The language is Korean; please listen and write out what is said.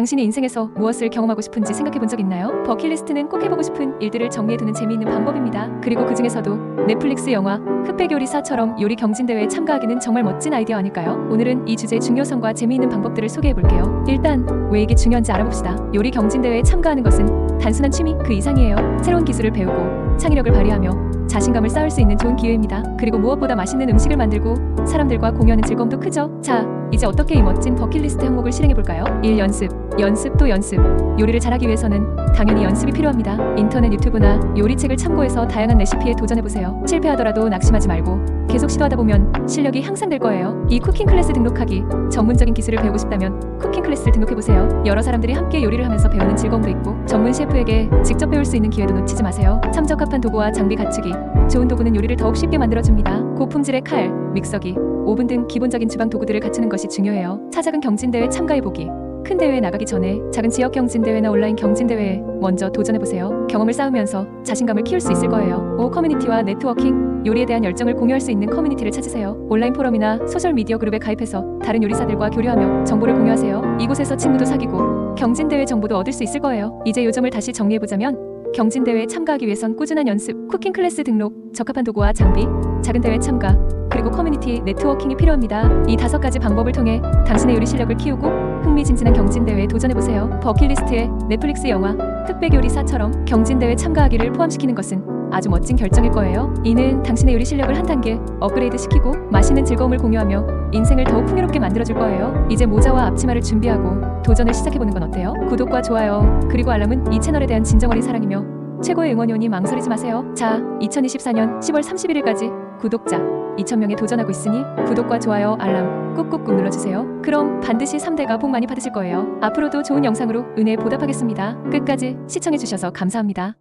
당신이 인생에서 무엇을 경험하고 싶은지 생각해 본 적 있나요? 버킷리스트는 꼭 해보고 싶은 일들을 정리해두는 재미있는 방법입니다. 그리고 그 중에서도 넷플릭스 영화 흑백 요리사처럼 요리 경진 대회에 참가하기는 정말 멋진 아이디어 아닐까요? 오늘은 이 주제의 중요성과 재미있는 방법들을 소개해 볼게요. 일단 왜 이게 중요한지 알아봅시다. 요리 경진 대회에 참가하는 것은 단순한 취미 그 이상이에요. 새로운 기술을 배우고 창의력을 발휘하며 자신감을 쌓을 수 있는 좋은 기회입니다. 그리고 무엇보다 맛있는 음식을 만들고 사람들과 공유하는 즐거움도 크죠. 자, 이제 어떻게 이 멋진 버킷리스트 항목을 실행해 볼까요? 1. 연습. 연습 또 연습. 요리를 잘하기 위해서는 당연히 연습이 필요합니다. 인터넷 유튜브나 요리책을 참고해서 다양한 레시피에 도전해 보세요. 실패하더라도 낙심하지 말고 계속 시도하다 보면 실력이 향상될 거예요. 이 쿠킹 클래스 등록하기. 전문적인 기술을 배우고 싶다면 쿠킹 클래스를 등록해 보세요. 여러 사람들이 함께 요리를 하면서 배우는 즐거움도 있고 전문 셰프에게 직접 배울 수 있는 기회도 놓치지 마세요. 참적합한 도구와 장비 갖추기. 좋은 도구는 요리를 더욱 쉽게 만들어줍니다. 고품질의 칼, 믹서기, 오븐 등 기본적인 주방 도구들을 갖추는 것이 중요해요. 차작은 경진대회 참가해보기. 큰 대회에 나가기 전에 작은 지역 경진대회나 온라인 경진대회에 먼저 도전해보세요. 경험을 쌓으면서 자신감을 키울 수 있을 거예요. 5. 커뮤니티와 네트워킹. 요리에 대한 열정을 공유할 수 있는 커뮤니티를 찾으세요. 온라인 포럼이나 소셜미디어 그룹에 가입해서 다른 요리사들과 교류하며 정보를 공유하세요. 이곳에서 친구도 사귀고 경진대회 정보도 얻을 수 있을 거예요. 이제 요점을 다시 정리해보자면 경진대회에 참가하기 위해선 꾸준한 연습, 쿠킹 클래스 등록, 적합한 도구와 장비, 작은 대회 참가, 그리고 커뮤니티 네트워킹이 필요합니다. 이 다섯 가지 방법을 통해 당신의 요리 실력을 키우고 흥미진진한 경진대회에 도전해보세요. 버킷리스트에 넷플릭스 영화 흑백 요리사처럼 경진대회 참가하기를 포함시키는 것은 아주 멋진 결정일 거예요. 이는 당신의 요리 실력을 한 단계 업그레이드 시키고 맛있는 즐거움을 공유하며 인생을 더욱 풍요롭게 만들어줄 거예요. 이제 모자와 앞치마를 준비하고 도전을 시작해보는 건 어때요? 구독과 좋아요 그리고 알람은 이 채널에 대한 진정 어린 사랑이며 최고의 응원이 오니 망설이지 마세요. 자, 2024년 10월 31일까지 구독자 2,000명에 도전하고 있으니 구독과 좋아요, 알람 꾹꾹꾹 눌러주세요. 그럼 반드시 3대가 복 많이 받으실 거예요. 앞으로도 좋은 영상으로 은혜에 보답하겠습니다. 끝까지 시청해주셔서 감사합니다.